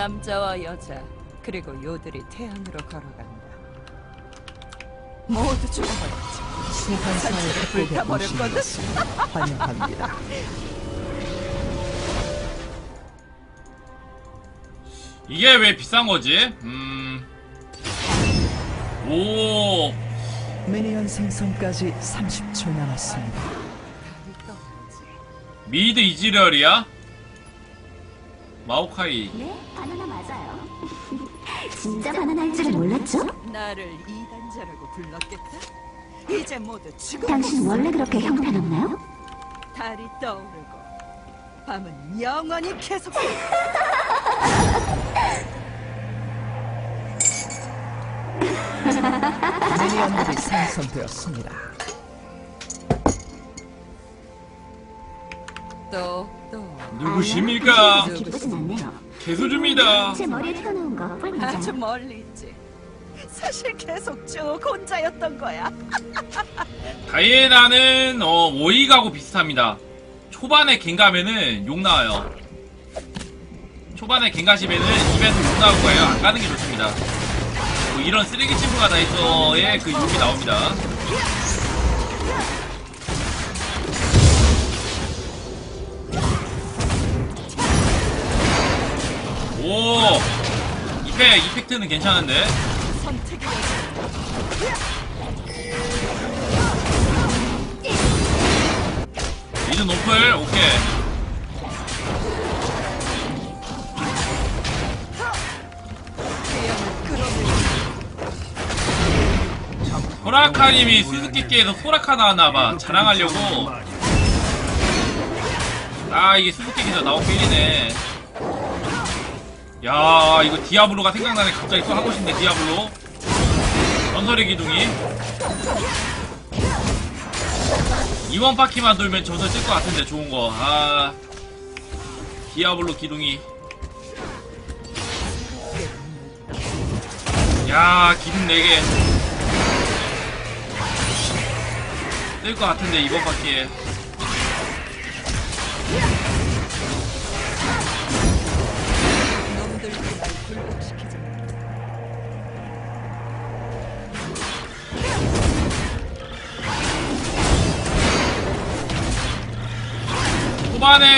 남자와 여자 그리고 요들이 태양으로 걸어간다. 모두 죽어버렸지. 오신 불타버렸거든. 것을 환영합니다. 이게 왜 비싼 거지? 음. 오. 미니언 생성까지 30초 남았습니다. 미드 이지리얼이야? 마오카이. 네, 바나나 맞아요. 진짜 바나나일 줄은 몰랐죠? 나를 이단자라고 불렀겠다. 이제 모두 죽어. 당신 원래 그렇게 형편없나요? 달이 떠오르고 밤은 영원히 계속. 미니언들이 생성되었습니다. 또또 누구십니까? 기쁘진 않네요. 개수줍니다. 제 머리에 튀어나온 거 아주 뿔맞아요. 멀리 있지. 사실 계속 쭉 혼자였던 거야. 다이애나는 어, 오이가고 비슷합니다. 초반에 갱가면은 욕 나와요. 초반에 갱가시면은 이벤트 욕 나올 거예요. 안 가는 게 좋습니다. 뭐 이런 쓰레기 친구가 다 있어의 그 욕이 나옵니다. 오! 이펙, 이펙트는 괜찮은데? 미드 노플, 오케이. 소라카님이 수수께끼에서 소라카 나왔나봐. 자랑하려고. 아, 이게 수수께끼에서 나온 필이네. 야, 이거 디아블로가 생각나네. 갑자기 또 하고 싶네, 디아블로. 전설의 기둥이. 이번 바퀴만 돌면 전설 뜰 것 같은데, 좋은 거. 아. 디아블로 기둥이. 야, 기둥 4개. 뜰 것 같은데, 이번 바퀴에.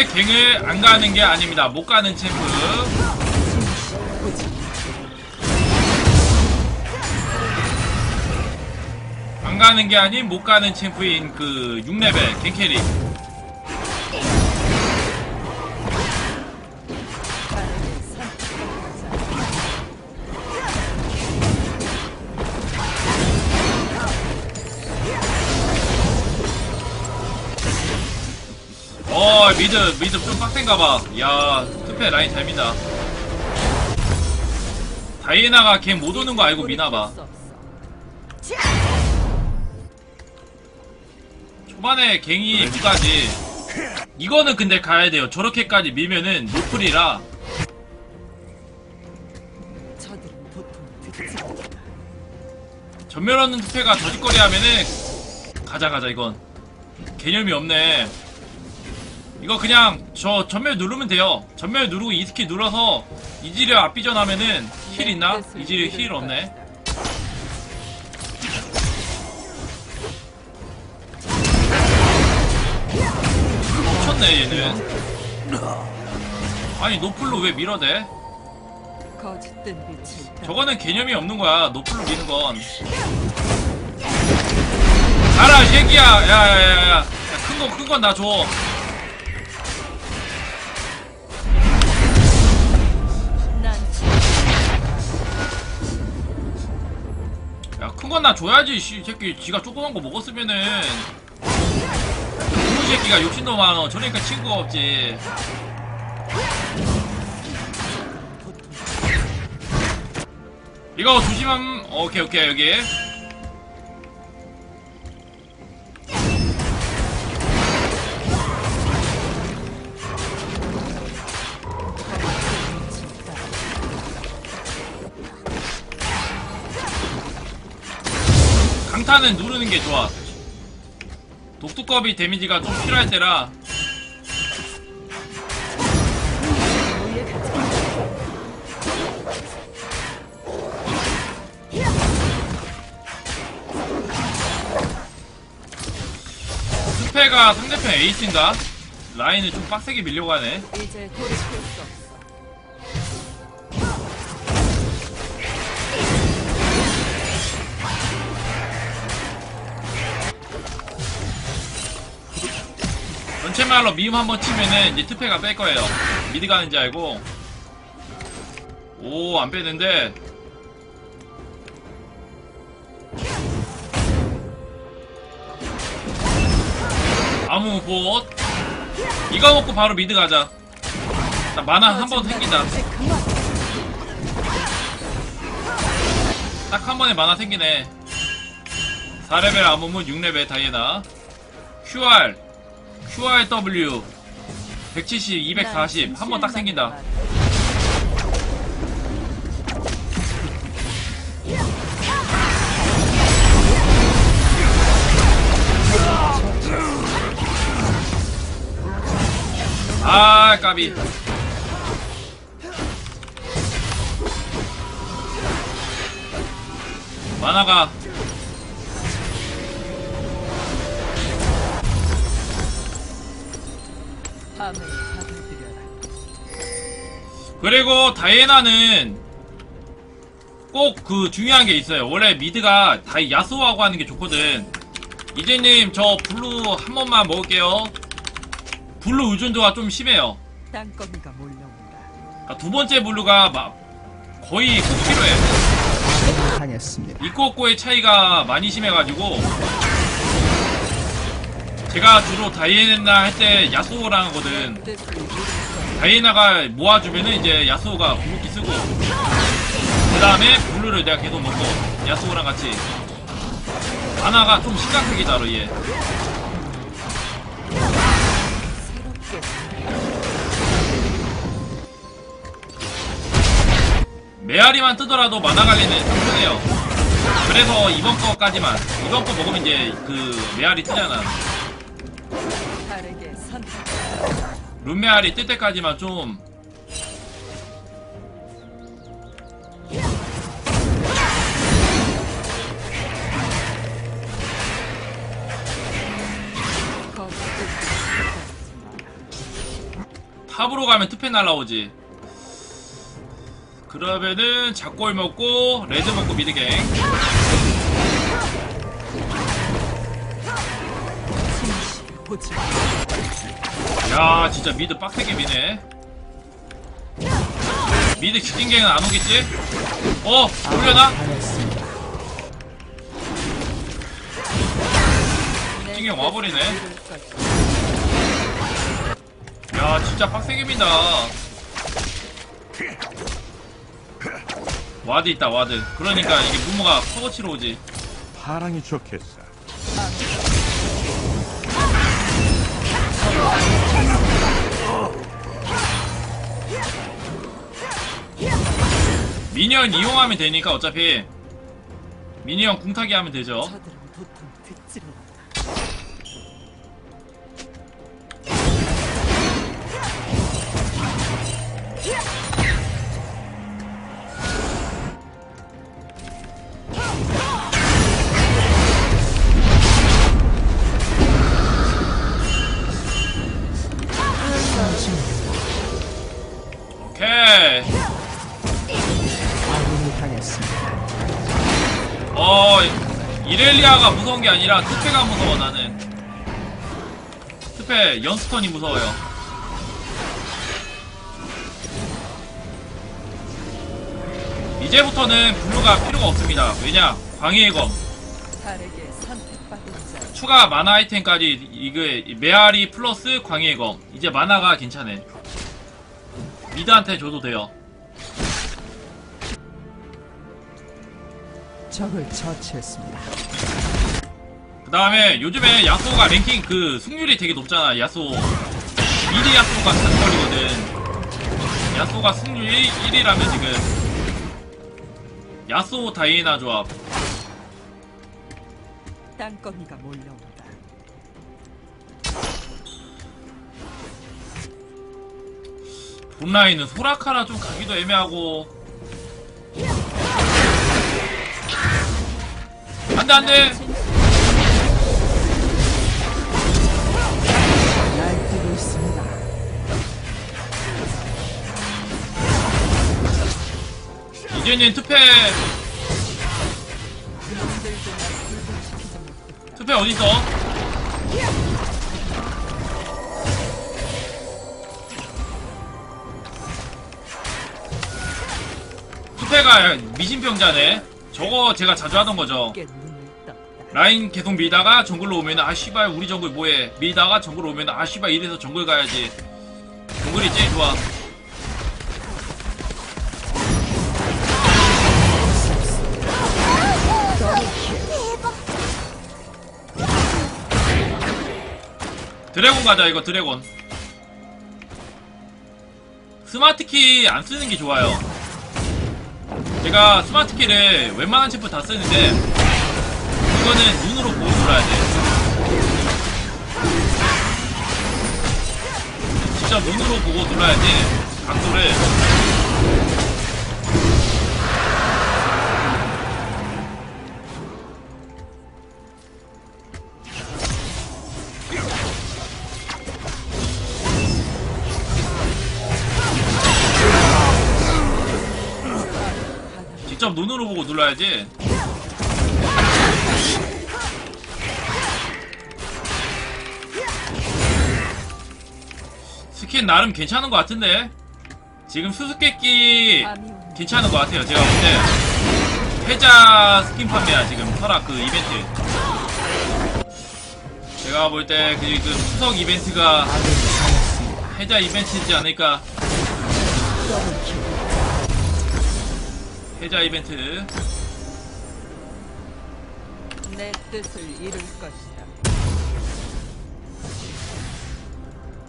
갱을 안 가는 게 아닙니다. 못 가는 챔프. 안 가는 게 아닌 못 가는 챔프인 그 6레벨 갱캐리. 미드 미드 좀 빡센가봐. 야 투페 라인 잘 민다. 다이애나가 걔 못 오는 거 알고 미나봐. 초반에 갱이 두가지. 이거는 근데 가야 돼요. 저렇게까지 밀면은 노플이라 저들은 보통 듣지 않아. 전멸 없는 투페가 저짓거리 하면은 가자 가자 이건 개념이 없네. 이거 그냥 저 전멸 누르면 돼요. 전멸 누르고 이 스킬 눌러서 이지리어 앞비전 하면은 힐 있나? 이지리어 힐 없네. 미쳤네 얘는. 아니 노플로 왜 밀어대? 거짓된 빛을 따라 저거는 개념이 없는 거야. 노플로 미는 건. 가라, 이 새끼야. 야, 야, 야, 야. 큰 거, 큰 건 나 줘. 야, 큰건나 줘야지, 씨. 이 새끼. 지가 조그만 거 먹었으면은. 이 새끼가 욕심도 많어. 저러니까 친구가 없지. 이거 조심함. 오케이, 오케이, 여기. 옥두꺼비 데미지가 좀 필요할 때라. 스페가 상대편 에이스인다 라인을 좀 빡세게 밀려고 하네. 이제 돌이킬 수 없어. 전체 말로 미음 한번 치면은 이제 투페가 뺄 거예요. 미드 가는지 알고. 오, 안 빼는데. 아무 봇. 이거 먹고 바로 미드 가자. 나 만화 한 번 생긴다. 딱 한 번에 만화 생기네. 4레벨 아무문 6레벨 다이애나. QR. QRW. 170, 240. 한 번 딱 생긴다. 아, 까비. 만화가 그리고 다이애나는 꼭 그 중요한 게 있어요. 원래 미드가 다 야수하고 하는 게 좋거든. 이제님 저 블루 한 번만 먹을게요. 블루 의존도가 좀 심해요. 땅거미가 몰려온다. 그러니까 두 번째 블루가 막 거의 꼭 필요해. 아군이 당했습니다. 이꼬꼬의 차이가 많이 심해가지고 제가 주로 다이애나 할 때 야수호랑 하거든. 다이애나가 모아주면은 이제 야수호가 궁극기 쓰고. 그 다음에 블루를 내가 계속 먹고 야수호랑 같이. 하나가 좀 심각하게 다뤄 얘. 메아리만 뜨더라도 만화 관리는 상승해요. 그래서 이번 거까지만. 이번 거 먹으면 이제 그 메아리 뜨잖아. 룸메아리 뜰 때까지만 좀 탑으로 가면 투페 날라오지. 그러면은 작골 먹고 레드 먹고 미드갱. 보지. 야 진짜 미드 빡세게 미네. 미드 기진갱은 안 오겠지? 어 올려나? 기진갱 와버리네. 야 진짜 빡세게 민다. 와드 있다 와드. 그러니까 이게 무모가 커버 치러 오지. 파랑이 좋겠어. 미니언 이용하면 되니까 어차피 미니언 궁타기 하면 되죠. 아니라 투페가 무서워, 나는. 투페, 연스턴이 무서워요. 이제부터는 블루가 필요가 없습니다. 왜냐? 광해의 검. 추가 만화 아이템까지 이게 메아리 플러스 광해의 검. 이제 만화가 괜찮네. 미드한테 줘도 돼요. 적을 처치했습니다. 그 다음에 요즘에 야수가 랭킹 그 승률이 되게 높잖아. 야수 미드 야수가 단거리거든. 야수가 승률 1, 1위라면 지금. 야수 다이애나 조합. 땅거미가 몰려온다. 본라인은 소라카라 좀 가기도 애매하고. 안돼 안돼 이제는 투패 투패 어딨어? 투패가 미신병자네. 저거 제가 자주 하던 거죠. 라인 계속 밀다가 정글로 오면 아 씨발 우리 정글 뭐해. 밀다가 정글 오면 아 씨발 이래서 정글 가야지. 정글이 제일 좋아 드래곤 가자 이거 드래곤. 스마트키 안 쓰는 게 좋아요. 제가 스마트키를 웬만한 챔프 다 쓰는데 이거는 눈으로 보고 놀아야 돼. 진짜 눈으로 보고 놀아야지 각도를 직접 눈으로 보고 눌러야지. 스킨 나름 괜찮은 것 같은데? 지금 수수께끼 괜찮은 것 같아요. 제가 볼 때. 해자 스킨 판매야, 지금. 설악 그 이벤트. 제가 볼때 그, 그 추석 이벤트가 아군이 당했습니다. 해자 이벤트이지 않을까. 해자 이벤트. 내 뜻을 이룰 것이다.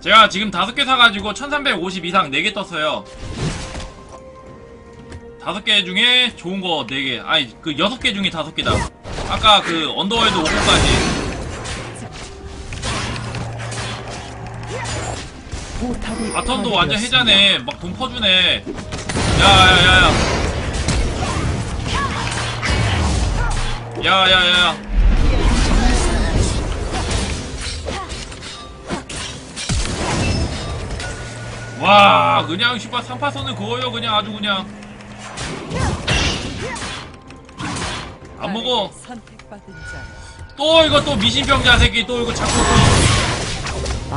제가 지금 다섯 개 사가지고 1350 이상 4개 떴어요. 다섯 개 중에 좋은 거 4개. 아니, 그 여섯 개 중에 다섯 개다. 아까 그 언더월드 5호까지. 포탑이 바텀도 완전. 해자네. 막 돈 퍼주네. 야야야야. 야야야야. 와, 그냥 씨발 3파선은 그거요, 그냥 아주 그냥. 안 먹어. 또 이거 또 미신병자 새끼 또 이거 자꾸 또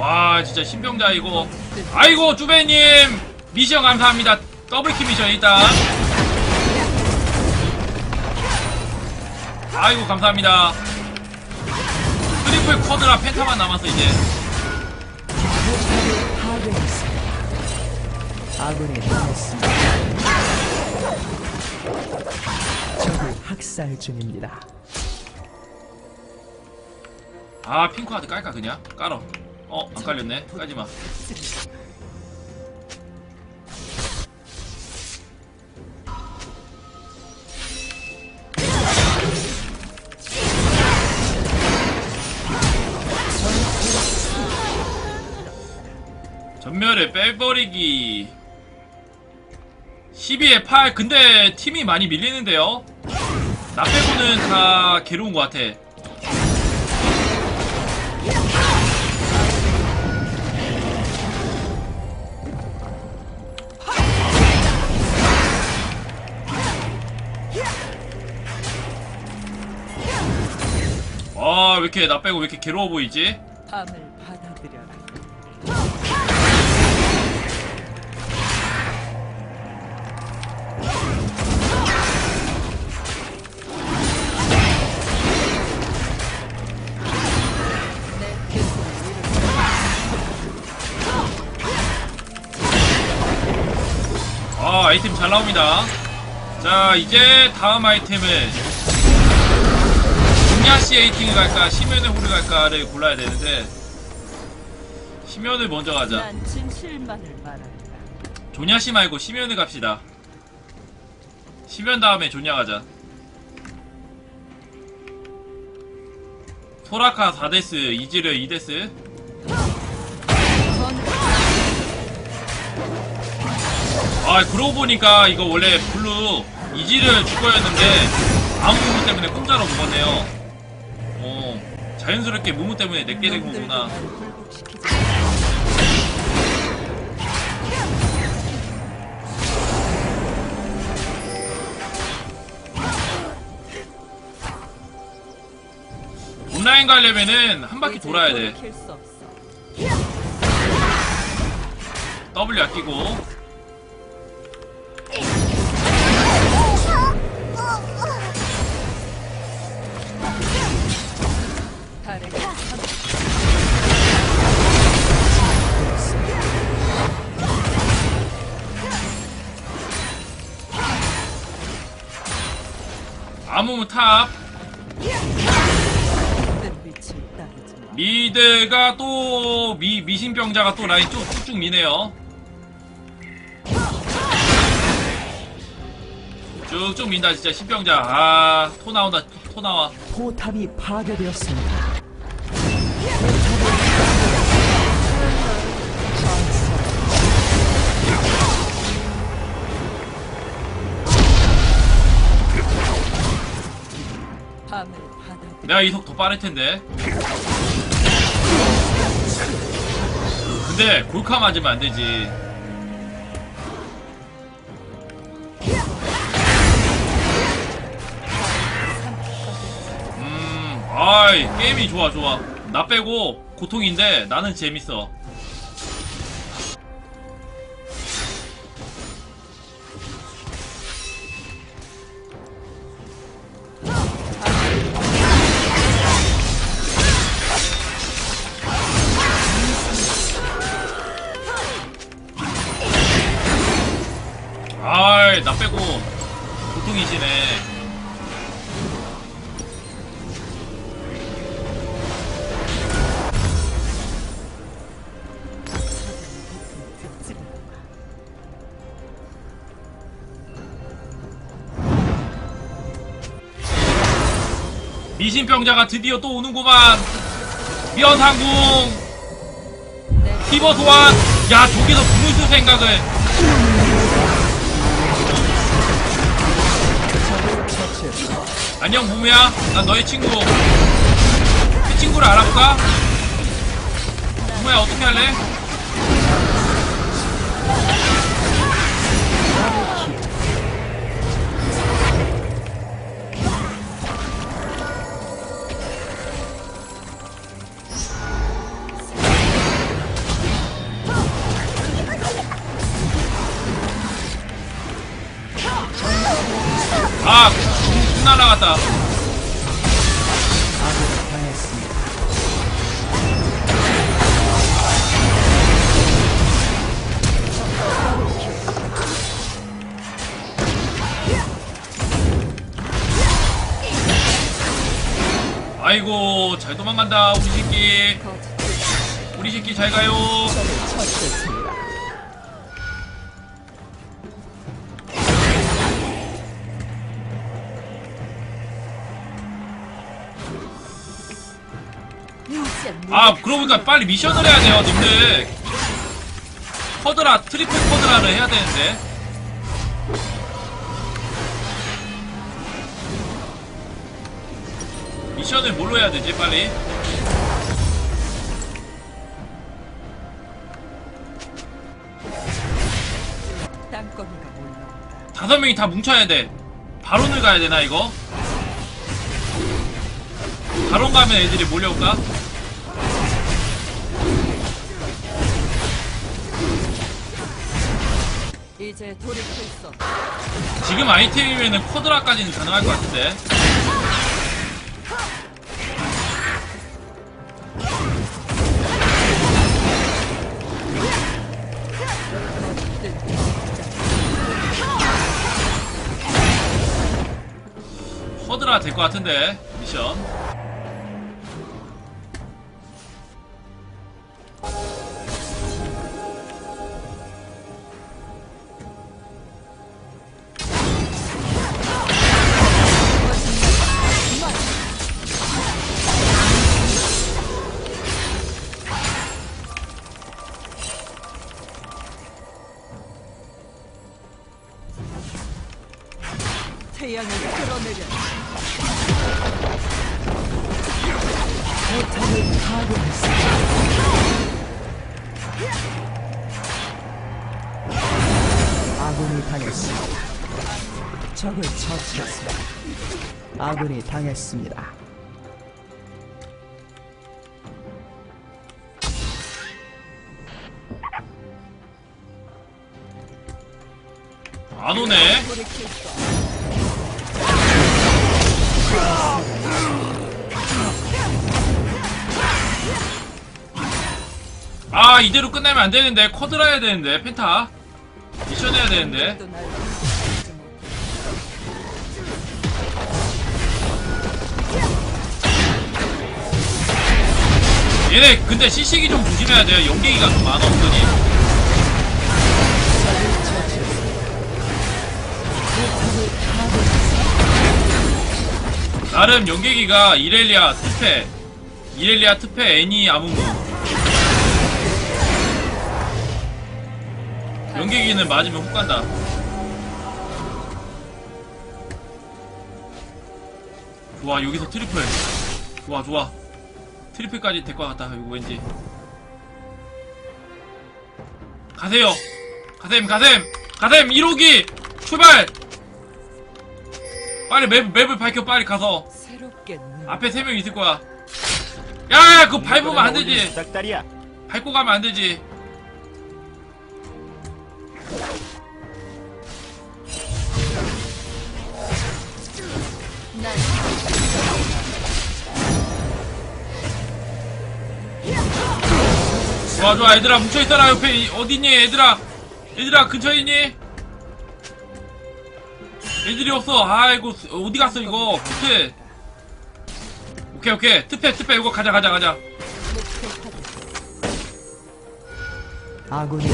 와 진짜 신병자 이거. 아이고 쭈베님. 미션 감사합니다. 더블킬 미션 일단. 아이고 감사합니다. 트리플 쿼드라 펜타만 남았어 이제. 아군이 당했습니다. 적을 학살 중입니다. 아 핑크하드 깔까 그냥? 깔어 어 안 깔렸네. 깔지마. 전멸에 빼버리기. 12에 8 근데 팀이 많이 밀리는데요. 나 빼고는 다 괴로운 것 같아 왜 이렇게 나 빼고 왜 이렇게 괴로워 보이지? 밤을 받아들여라. 내 아, 아이템 잘 나옵니다. 자, 이제 다음 아이템을 중야시 에이팅을 갈까, 심연의 호를 갈까를 골라야 되는데 심연을 먼저 가자. 난 진실만을 말한다. 조냐시 말고 심연을 갑시다. 심연 다음에 조냐 가자. 소라카 4데스, 이지르 2데스. 아, 그러고 보니까 이거 원래 블루 이지르 주거였는데 아무 무무 때문에 공짜로 먹었네요. 어, 자연스럽게 무무 때문에 내게 된 거구나. 온라인 가려면은 한 바퀴 돌아야 돼. W 아끼고. 아무무 탑. 미드가 또, 미, 미신병자가 또 라인 쭉, 쭉쭉 미네요. 쭉쭉 민다, 진짜, 신병자. 아, 토 나온다, 토, 토 나와. 포탑이 파괴되었습니다. 내가 이 속 더 빠를 텐데. 근데, 골카 맞으면 안 되지. 음, 아이, 게임이 좋아, 좋아. 나 빼고 고통인데 나는 재밌어. 미신병자가 드디어 또 오는구만. 미연상궁. 티버 소환. 야, 저기서 무슨 생각을. 안녕, 무무야. 난 너의 친구. 그 친구를 알아볼까? 무무야, 어떻게 할래? 아, 궁, 당했습니다. 아이고, 잘 도망간다, 우리 새끼. 우리 새끼 잘 가요. 아, 그러고 보니까 빨리 미션을 해야 돼요, 님들. 쿼드라, 트리플 쿼드라를 해야 되는데. 미션을 뭘로 해야 되지, 빨리? 다섯 명이 다 뭉쳐야 돼. 바론을 가야 되나, 이거? 바론 가면 애들이 몰려올까? 이제 돌이킬 수 없어. 지금 아이템이면은 쿼드라까지는 가능할 것 같은데. 쿼드라 될 것 같은데, 미션. 당했습니다. 안 오네. 아 이대로 끝내면 안 되는데 쿼드라 해야 되는데 펜타 미션 해야 되는데 얘네 근데 시식이 좀 조심해야 돼요. 연계기가 좀 많아 없더니. 나름 연계기가 이렐리아 트페 이렐리아 트페 애니 아무무 연계기는 맞으면 훅 간다. 좋아 여기서 트리플. 좋아 좋아 트리플까지 될 것 같다. 이거 왠지. 가세요. 가셈 가셈. 가셈 1호기! 출발! 빨리 맵, 맵을 밝혀 빨리 가서. 앞에 세 명 있을 거야. 야 그거 밟으면 안 되지. 밟고 가면 안 되지 좋아 좋아 얘들아. 뭉쳐있어라 옆에. 이- 어디있니 얘들아? 얘들아 근처에 있니? 애들이 없어. 아이고 스- 어디 갔어 이거? 투트 오케이 오케이. 투패 투패. 이거 가자 가자 가자. 아군이.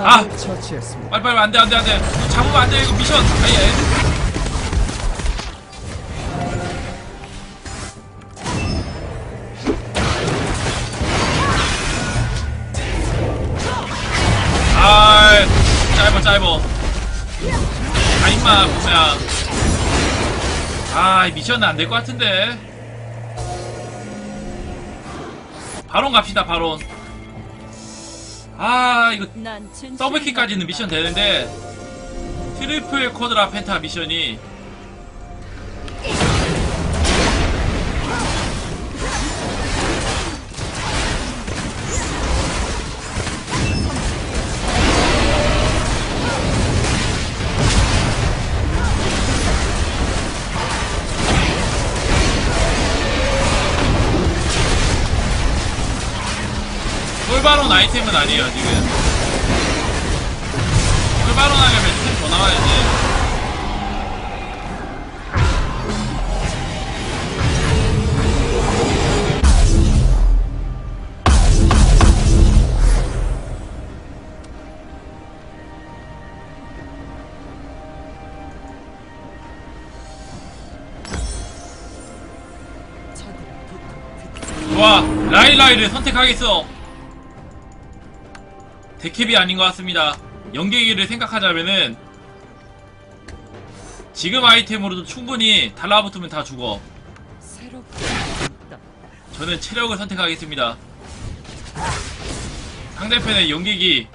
아! 처치했습니다. 빨리빨리 안돼 안돼 안돼. 잡으면 안돼 이거 미션. 아예 아 짧아 아 임마 뭐야 아이 미션은 안 될 것 같은데. 바론 갑시다 바론. 아 이거 더블킥까지는 미션 되는데 트리플 쿼드라 펜타 미션이 꿀바론 아이템은 아니에요 지금. 꿀바론 하려면 템더 나와야지. 좋아. 라일라이를 선택하겠어 데캡이 아닌 것 같습니다. 연계기를 생각하자면은 지금 아이템으로도 충분히 달라붙으면 다 죽어. 저는 체력을 선택하겠습니다. 상대편의 연계기.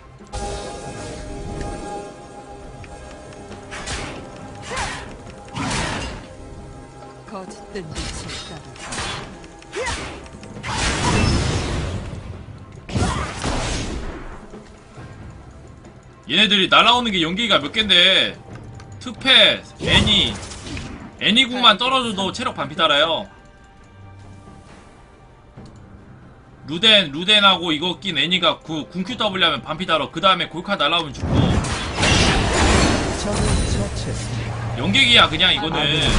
거짓된 빛을 따라 얘네들이 날아오는 게 연기가 몇 갠데 투패, 애니 애니궁만 떨어져도 체력 반피 달아요 루덴, 루덴하고 이거 낀 애니가 구, 궁QW 하면 반피 달아 그 다음에 골카 날아오면 죽고. 연계기야 그냥 이거는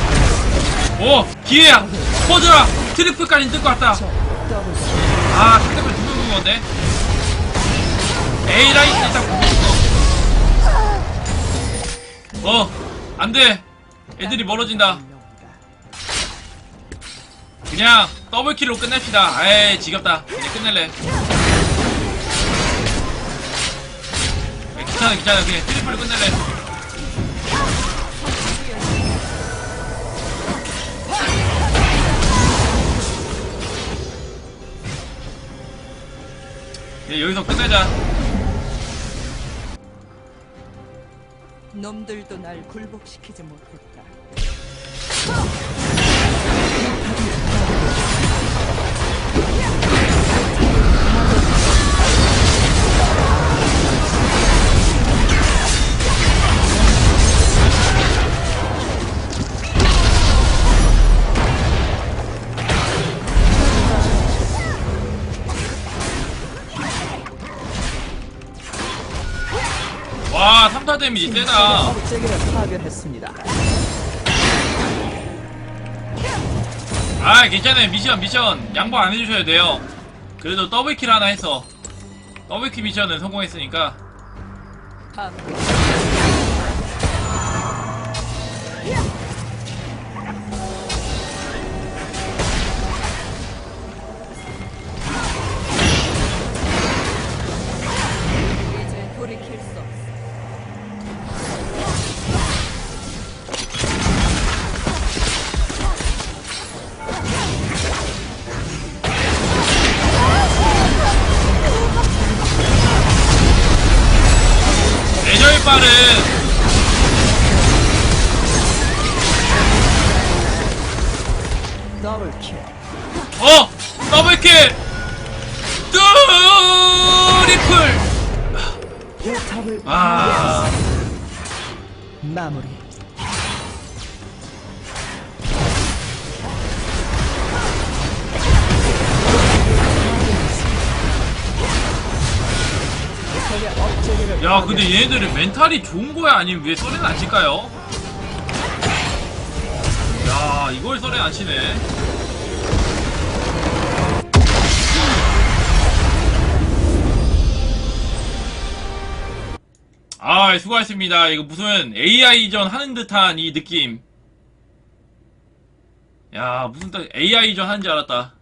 오! 기회야! 퍼져라! 트리플까지 뜰 것 같다. 아 상대편 두명 본 건데 에이 라인 일단 어 안돼. 애들이 멀어진다. 그냥 더블킬로 끝냅시다. 에이 지겹다. 네, 그냥 끝낼래. 에이, 괜찮아 괜찮아. 그냥 트리플로 끝낼래. 그냥 여기서 끝내자. 놈들도 날 굴복시키지 못했다. 와, 3타 데미지 세다. 업체계를 파괴했습니다. 아, 괜찮아요. 미션, 미션. 양보 안 해주셔야 돼요. 그래도 더블킬 하나 했어. 더블킬 미션은 성공했으니까. 다 더블킬. 어! 더블킬! 포탑을 아, 마무리. 야, 근데 얘네들은 멘탈이 좋은 거야? 아니면 왜 썰에는 안 칠까요? 야, 이걸 썰에 안 치네. 아, 수고하셨습니다. 이거 무슨 AI전 하는 듯한 이 느낌. 야, 무슨 AI전 하는 줄 알았다.